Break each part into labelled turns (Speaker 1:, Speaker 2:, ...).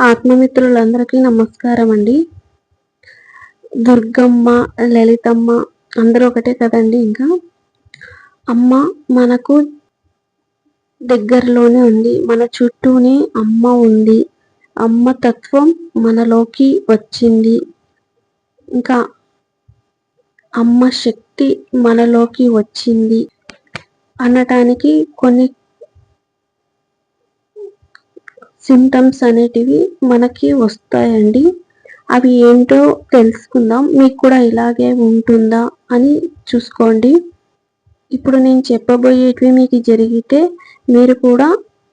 Speaker 1: ఆత్మమిత్రులందరికీ నమస్కారం అండి దుర్గమ్మ లలితమ్మ అందరూ ఒకటే కదండి ఇంకా? అమ్మ మనకు దగ్గరలోనే ఉంది. మన చుట్టూనే అమ్మ ఉంది. అమ్మ తత్వం మనలోకి వచ్చింది. ఇంకా అమ్మ శక్తి మనలోకి వచ్చింది. అనటానికి కొన్ని సిమ్టమ్స్ అనేటివి మనకి వస్తాయండి. అవి ఏంటో తెలుసుకుందాం. మీకు కూడా ఇలాగే ఉంటుందా అని చూసుకోండి. ఇప్పుడు నేను చెప్పబోయేటివి మీకు జరిగితే మీరు కూడా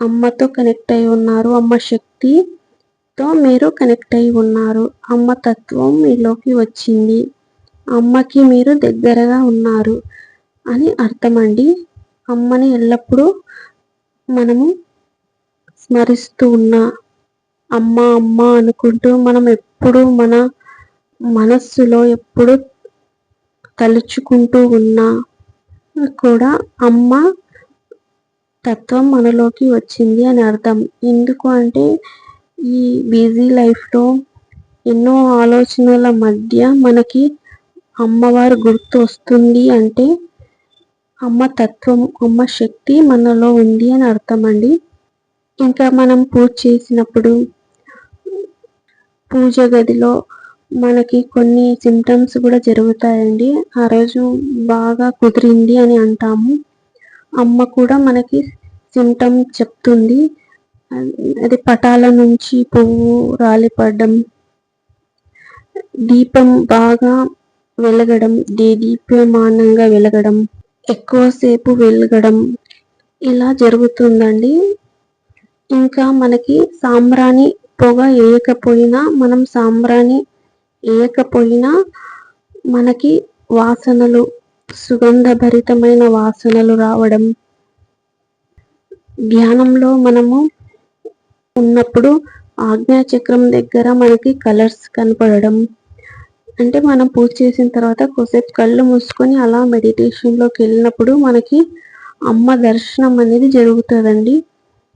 Speaker 1: అమ్మతో కనెక్ట్ అయి ఉన్నారు. అమ్మ శక్తితో మీరు కనెక్ట్ అయి ఉన్నారు. అమ్మ తత్వం మీలోకి వచ్చింది. అమ్మకి మీరు దగ్గరగా ఉన్నారు అని అర్థమండి. అమ్మని ఎల్లప్పుడూ మనము స్మరిస్తూ ఉన్నా అమ్మ అమ్మ అనుకుంటూ మనం ఎప్పుడు మన మనస్సులో ఎప్పుడు తలుచుకుంటూ ఉన్నా కూడా అమ్మ తత్వం మనలోకి వచ్చింది అని అర్థం. ఎందుకు అంటే ఈ బిజీ లైఫ్లో ఎన్నో ఆలోచనల మధ్య మనకి అమ్మవారు గుర్తు వస్తుంది అంటే అమ్మ తత్వం అమ్మ శక్తి మనలో ఉంది అని అర్థం అండి ఇంకా మనం పూజ చేసినప్పుడు పూజ గదిలో మనకి కొన్ని సిమ్టమ్స్ కూడా జరుగుతాయండి. ఆ రోజు బాగా కుదిరింది అని అంటాము. అమ్మ కూడా మనకి సిమ్టమ్ చెప్తుంది. అది పటాల నుంచి పువ్వు రాలిపడడం దీపం బాగా వెలగడం దీప్యమానంగా వెలగడం ఎక్కువసేపు వెలగడం ఇలా జరుగుతుందండి. ఇంకా మనకి సాంబ్రాణి పొగ వేయకపోయినా మనం సాంబ్రాణి వేయకపోయినా మనకి వాసనలు సుగంధభరితమైన వాసనలు రావడం. ధ్యానంలో మనము ఉన్నప్పుడు ఆజ్ఞాచక్రం దగ్గర మనకి కలర్స్ కనపడడం. అంటే మనం పూజ చేసిన తర్వాత కొసేపు కళ్ళు మూసుకొని అలా మెడిటేషన్లోకి వెళ్ళినప్పుడు మనకి అమ్మ దర్శనం అనేది జరుగుతుందండి.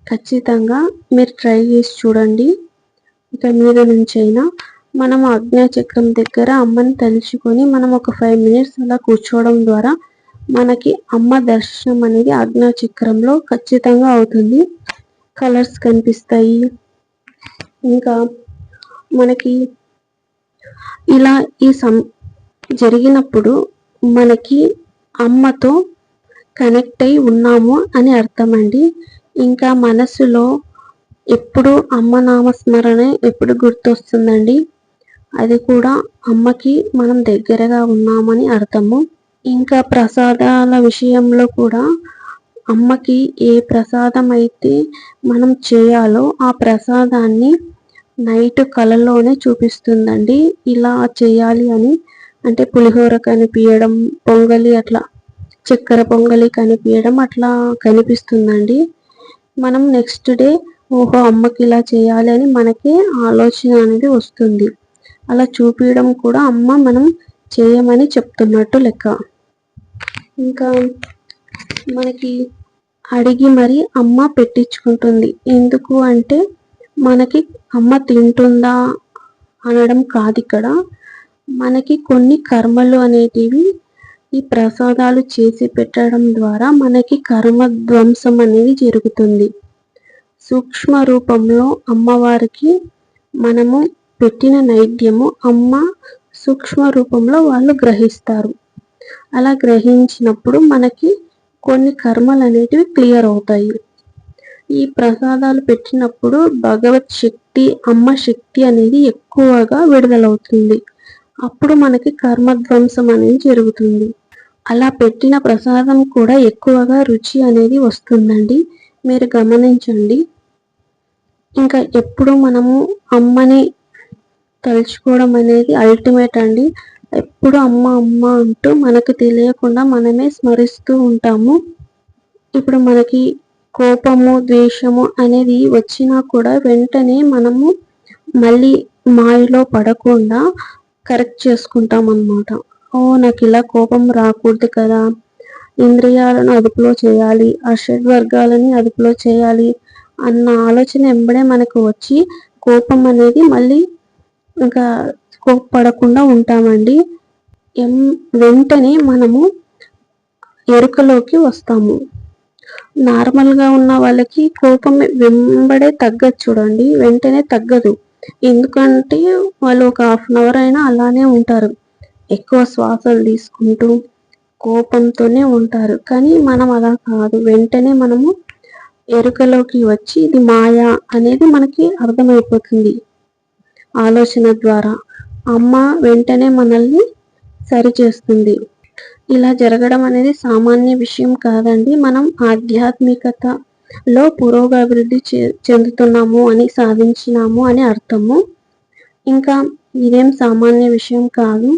Speaker 1: ఖచ్చితంగా మీరు ట్రై చేసి చూడండి. ఇక మీద నుంచి అయినా మనం చక్రం దగ్గర అమ్మని తలుచుకొని మనం ఒక ఫైవ్ మినిట్స్ అలా కూర్చోవడం ద్వారా మనకి అమ్మ దర్శనం అనేది చక్రంలో ఖచ్చితంగా అవుతుంది. కలర్స్ కనిపిస్తాయి. ఇంకా మనకి ఇలా ఈ సం జరిగినప్పుడు మనకి అమ్మతో కనెక్ట్ అయి ఉన్నాము అని అర్థం అండి ఇంకా మనసులో ఎప్పుడు అమ్మ నామస్మరణ ఎప్పుడు గుర్తొస్తుందండి? అది కూడా అమ్మకి మనం దగ్గరగా ఉన్నామని అర్థము. ఇంకా ప్రసాదాల విషయంలో కూడా అమ్మకి ఏ ప్రసాదం అయితే మనం చేయాలో ఆ ప్రసాదాన్ని నైట్ కలలోనే చూపిస్తుందండి. ఇలా చేయాలి అని అంటే పులిహోర కనిపించడం పొంగలి అట్లా చక్కెర పొంగలి కనిపించడం అట్లా కనిపిస్తుందండి. మనం నెక్స్ట్ డే ఓహో అమ్మకి ఇలా చేయాలి అని మనకి ఆలోచన అనేది వస్తుంది. అలా చూపించడం కూడా అమ్మ మనం చేయమని చెప్తున్నట్టు లెక్క. ఇంకా మనకి అడిగి మరి అమ్మ పెట్టించుకుంటుంది. ఎందుకు అంటే మనకి అమ్మ తింటుందా అనడం కాదు ఇక్కడ. మనకి కొన్ని కర్మలు అనేటివి ఈ ప్రసాదాలు చేసి పెట్టడం ద్వారా మనకి కర్మ ధ్వంసం అనేది జరుగుతుంది. సూక్ష్మ రూపంలో అమ్మవారికి మనము పెట్టిన నైద్యము అమ్మ సూక్ష్మ రూపంలో వాళ్ళు గ్రహిస్తారు. అలా గ్రహించినప్పుడు మనకి కొన్ని కర్మలు అనేటివి క్లియర్ అవుతాయి. ఈ ప్రసాదాలు పెట్టినప్పుడు భగవత్ శక్తి అమ్మ శక్తి అనేది ఎక్కువగా విడుదలవుతుంది. అప్పుడు మనకి కర్మధ్వంసం అనేది జరుగుతుంది. అలా పెట్టిన ప్రసాదం కూడా ఎక్కువగా రుచి అనేది వస్తుందండి. మీరు గమనించండి. ఇంకా ఎప్పుడు మనము అమ్మని తలుచుకోవడం అనేది అల్టిమేట్ అండి. ఎప్పుడు అమ్మ అమ్మ అంటూ మనకు తెలియకుండా మనమే స్మరిస్తూ ఉంటాము. ఇప్పుడు మనకి కోపము ద్వేషము అనేది వచ్చినా కూడా వెంటనే మనము మళ్ళీ మాయలో పడకుండా కరెక్ట్ చేసుకుంటాం అన్నమాట ఓ నాకు ఇలా కోపం రాకూడదు కదా. ఇంద్రియాలను అదుపులో చేయాలి ఆ షడ్ వర్గాలని అదుపులో చేయాలి అన్న ఆలోచన ఎంబడే మనకు వచ్చి కోపం అనేది మళ్ళీ ఇంకా కోప్పడకుండా ఉంటామండి. ఎం వెంటనే మనము ఎరుకలోకి వస్తాము. నార్మల్గా ఉన్న వాళ్ళకి కోపం వెంబడే తగ్గదు చూడండి వెంటనే తగ్గదు. ఎందుకంటే వాళ్ళు ఒక హాఫ్ అన్ అవర్ అయినా అలానే ఉంటారు. ఎక్కువ శ్వాసలు తీసుకుంటూ కోపంతోనే ఉంటారు. కానీ మనం అలా కాదు. వెంటనే మనము ఎరుకలోకి వచ్చి ఇది మాయ అనేది మనకి అర్థమైపోతుంది. ఆలోచన ద్వారా అమ్మ వెంటనే మనల్ని సరిచేస్తుంది ఇలా జరగడం అనేది సామాన్య విషయం కాదండి. మనం ఆధ్యాత్మికతలో పురోగభివృద్ధి చెందుతున్నాము అని సాధించినాము అని అర్థము. ఇంకా ఇదేం సామాన్య విషయం కాదు.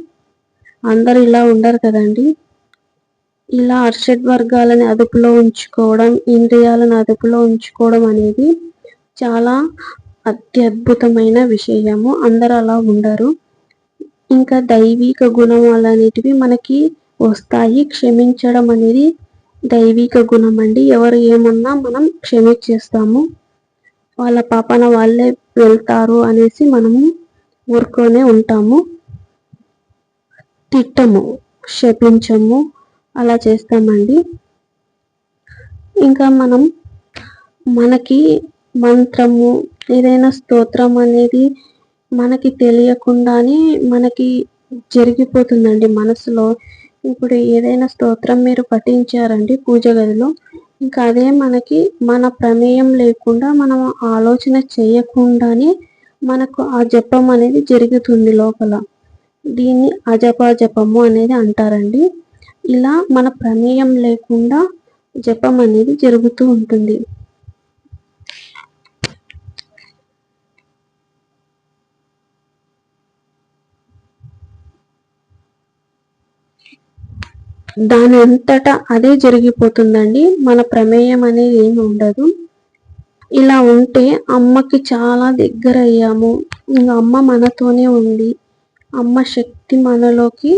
Speaker 1: అందరు ఇలా ఉండరు కదండి. ఇలా అర్షడ్ వర్గాలని అదుపులో ఉంచుకోవడం ఇంద్రియాలను అదుపులో ఉంచుకోవడం అనేది చాలా అత్యద్భుతమైన విషయము. అందరు అలా ఉండరు. ఇంకా దైవిక గుణాలు అనేటివి మనకి వస్తాయి. క్షమించడం అనేది దైవిక గుణం అండి. ఎవరు ఏమన్నా మనం క్షమించేస్తాము. వాళ్ళ పాపన వాళ్ళే వెళ్తారు అనేసి మనము ఊరుకొనే ఉంటాము. తిట్టము క్షపించము. అలా చేస్తామండి. ఇంకా మనం మనకి మంత్రము ఏదైనా స్తోత్రం అనేది మనకి తెలియకుండానే మనకి జరిగిపోతుందండి మనసులో. ఇప్పుడు ఏదైనా స్తోత్రం మీరు పఠించారండి పూజ గదిలో ఇంకా అదే మనకి మన ప్రమేయం లేకుండా మనం ఆలోచన చేయకుండానే మనకు ఆ జపం అనేది జరుగుతుంది లోపల. దీన్ని అజప జపము అనేది అంటారండి. ఇలా మన ప్రమేయం లేకుండా జపం అనేది జరుగుతూ ఉంటుంది. దాని అంతటా అదే జరిగిపోతుందండి. మన ప్రమేయం అనేది ఏమి ఉండదు. ఇలా ఉంటే అమ్మకి చాలా దగ్గర అయ్యాము ఇంకా అమ్మ మనతోనే ఉంది. అమ్మ శక్తి మనలోకి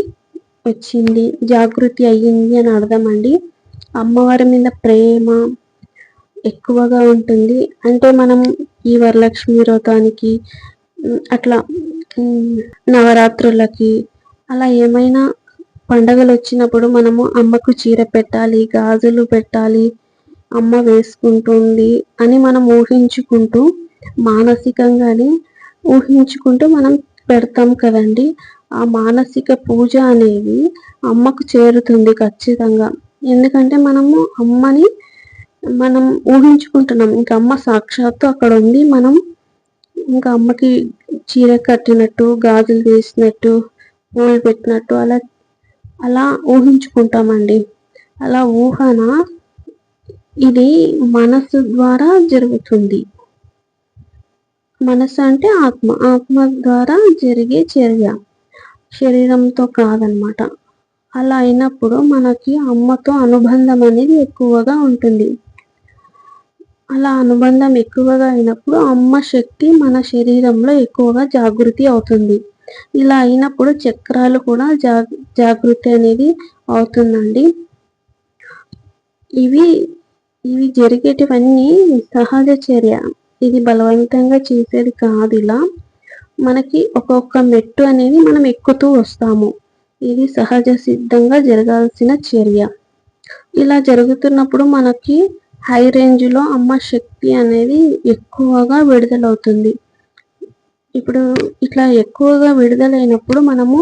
Speaker 1: వచ్చింది జాగృతి అయ్యింది అని అర్థం అండి అమ్మవారి మీద ప్రేమ ఎక్కువగా ఉంటుంది. అంటే మనం ఈ వరలక్ష్మి వ్రతానికి అట్లా నవరాత్రులకి అలా ఏమైనా పండగలు వచ్చినప్పుడు మనము అమ్మకు చీర పెట్టాలి గాజులు పెట్టాలి అమ్మ వేసుకుంటుంది అని మనం ఊహించుకుంటూ మానసికంగానే ఊహించుకుంటూ మనం పెడతాం కదండి. ఆ మానసిక పూజ అనేది అమ్మకు చేరుతుంది ఖచ్చితంగా. ఎందుకంటే మనము అమ్మని మనం ఊహించుకుంటున్నాం. ఇంకా అమ్మ సాక్షాత్తు అక్కడ ఉంది. మనం ఇంకా అమ్మకి చీర కట్టినట్టు గాజులు వేసినట్టు పూలు పెట్టినట్టు అలా అలా ఊహించుకుంటామండి. అలా ఊహన ఇది మనసు ద్వారా జరుగుతుంది. మనసు అంటే ఆత్మ. ఆత్మ ద్వారా జరిగే చర్య. శరీరంతో కాదనమాట. అలా అయినప్పుడు మనకి అమ్మతో అనుబంధం అనేది ఎక్కువగా ఉంటుంది. అలా అనుబంధం ఎక్కువగా అయినప్పుడు అమ్మ శక్తి మన శరీరంలో ఎక్కువగా జాగృతి అవుతుంది. ఇలా అయినప్పుడు చక్రాలు కూడా జా జాగృతి అనేది అవుతుందండి. ఇవి ఇవి జరిగేటివన్నీ సహజ చర్య. ఇది బలవంతంగా చేసేది కాదు ఇలా. మనకి ఒక్కొక్క మెట్టు అనేది మనం ఎక్కుతూ వస్తాము. ఇది సహజ సిద్ధంగా జరగాల్సిన చర్య. ఇలా జరుగుతున్నప్పుడు మనకి హై రేంజ్లో అమ్మ శక్తి అనేది ఎక్కువగా విడుదలవుతుంది. ఇప్పుడు ఇట్లా ఎక్కువగా విడుదలైనప్పుడు మనము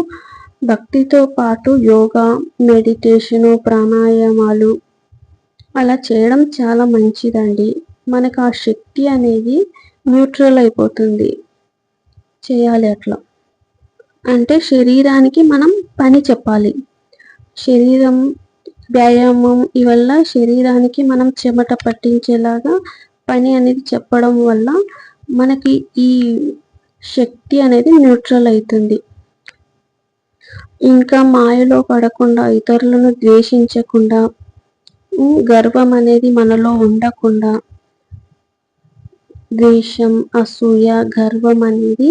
Speaker 1: భక్తితో పాటు యోగా మెడిటేషను ప్రాణాయామాలు అలా చేయడం చాలా మంచిదండి. మనకు ఆ శక్తి అనేది న్యూట్రల్ అయిపోతుంది. చేయాలి అట్లా. అంటే శరీరానికి మనం పని చెప్పాలి. శరీరం వ్యాయామం ఇవల్ల శరీరానికి మనం చెమట పట్టించేలాగా పని అనేది చెప్పడం వల్ల మనకి ఈ శక్తి అనేది న్యూట్రల్ అవుతుంది ఇంకా మాయలో పడకుండా ఇతరులను ద్వేషించకుండా గర్వం అనేది మనలో ఉండకుండా ద్వేషం అసూయ గర్వం అనేది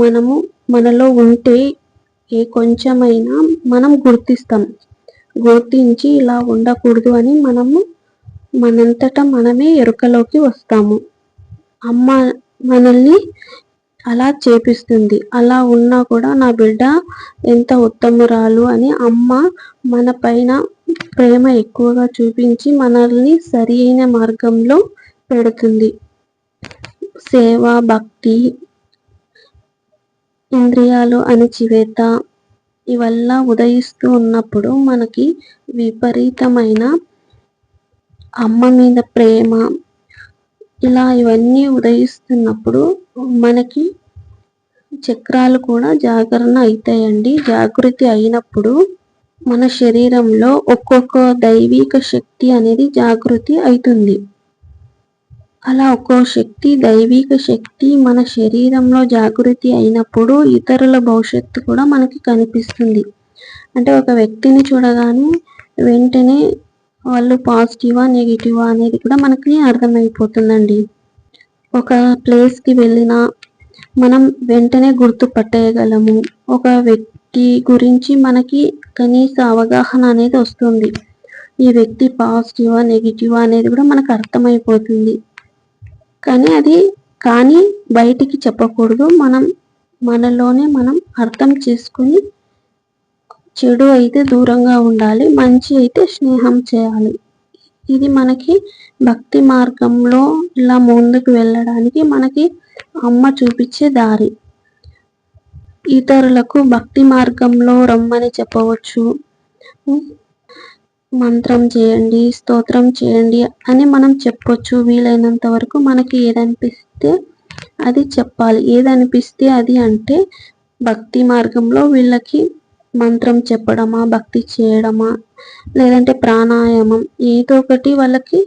Speaker 1: మనము మనలో ఉంటే ఏ కొంచెమైనా మనం గుర్తిస్తాం. గుర్తించి ఇలా ఉండకూడదు అని మనము మనంతట మనమే ఎరుకలోకి వస్తాము. అమ్మ మనల్ని అలా చేపిస్తుంది. అలా ఉన్నా కూడా నా బిడ్డ ఎంత ఉత్తమురాలు అని అమ్మ మన పైన ప్రేమ ఎక్కువగా చూపించి మనల్ని సరి అయిన మార్గంలో పెడుతుంది. సేవ భక్తి ఇంద్రియాలు అణచివేత ఇవల్ల ఉదయిస్తూ ఉన్నప్పుడు మనకి విపరీతమైన అమ్మ మీద ప్రేమ. ఇలా ఇవన్నీ ఉదయిస్తున్నప్పుడు మనకి చక్రాలు కూడా జాగరణ అవుతాయండి జాగృతి అయినప్పుడు మన శరీరంలో ఒక్కొక్క దైవిక శక్తి అనేది జాగృతి అవుతుంది. అలా ఒక్కో శక్తి దైవిక శక్తి మన శరీరంలో జాగృతి అయినప్పుడు ఇతరుల భవిష్యత్తు కూడా మనకి కనిపిస్తుంది. అంటే ఒక వ్యక్తిని చూడగానే వెంటనే వాళ్ళు పాజిటివా నెగిటివా అనేది కూడా మనకి అర్థమైపోతుందండి. ఒక ప్లేస్కి వెళ్ళినా మనం వెంటనే గుర్తుపట్టేయగలము ఒక వ్యక్తి గురించి మనకి కనీస అవగాహన అనేది వస్తుంది. ఈ వ్యక్తి పాజిటివా నెగిటివా అనేది కూడా మనకు అర్థమైపోతుంది. కానీ అది కానీ బయటికి చెప్పకూడదు. మనం మనలోనే మనం అర్థం చేసుకుని చెడు అయితే దూరంగా ఉండాలి మంచి అయితే స్నేహం చేయాలి. ఇది మనకి భక్తి మార్గంలో ఇలా ముందుకు వెళ్ళడానికి మనకి అమ్మ చూపించే దారి. ఇతరులకు భక్తి మార్గంలో రమ్మని చెప్పవచ్చు. మంత్రం చేయండి స్తోత్రం చేయండి అని మనం చెప్పొచ్చు. వీలైనంత వరకు మనకి ఏదనిపిస్తే అది చెప్పాలి. ఏదనిపిస్తే అది అంటే భక్తి మార్గంలో వీళ్ళకి మంత్రం చెప్పడమా భక్తి చేయడమా లేదంటే ప్రాణాయామం ఏదో ఒకటి వాళ్ళకి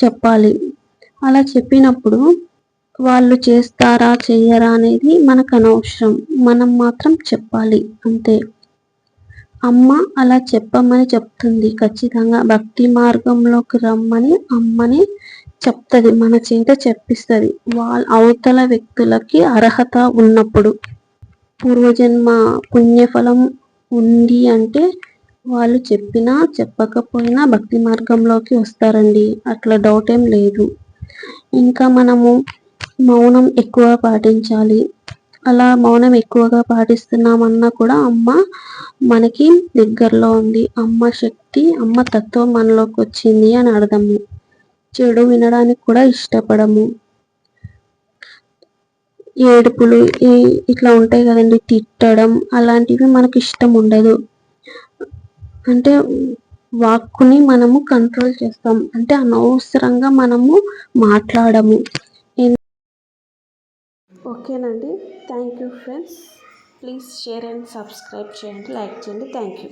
Speaker 1: చెప్పాలి. అలా చెప్పినప్పుడు వాళ్ళు చేస్తారా చెయ్యరా అనేది మనకు అనవసరం. మనం మాత్రం చెప్పాలి. అంతే. అమ్మ అలా చెప్పమని చెప్తుంది. ఖచ్చితంగా భక్తి మార్గంలోకి రమ్మని అమ్మని చెప్తుంది. మన చేత చెప్పిస్తుంది. వాళ్ళ అవతల వ్యక్తులకి అర్హత ఉన్నప్పుడు. పూర్వజన్మ పుణ్యఫలం ఉంది అంటే వాళ్ళు చెప్పినా చెప్పకపోయినా భక్తి మార్గంలోకి వస్తారండి. అట్లా డౌట్ ఏం లేదు. ఇంకా మనము మౌనం ఎక్కువ పాటించాలి. అలా మౌనం ఎక్కువగా పాటిస్తున్నామన్నా కూడా అమ్మ మనకి దగ్గరలో ఉంది. అమ్మ శక్తి అమ్మ తత్వం మనలోకి వచ్చింది అని అర్థము. చెడు వినడానికి కూడా ఇష్టపడము. ఏడుపులు ఇట్లా ఉంటాయి కదండి తిట్టడం అలాంటివి మనకి ఇష్టం ఉండదు. అంటే వాక్కుని మనము కంట్రోల్ చేస్తాం. అంటే అనవసరంగా మనము మాట్లాడము. ఓకేనండి. Thank you friends. Please share and subscribe చేయండి. లైక్ చేయండి. Thank you.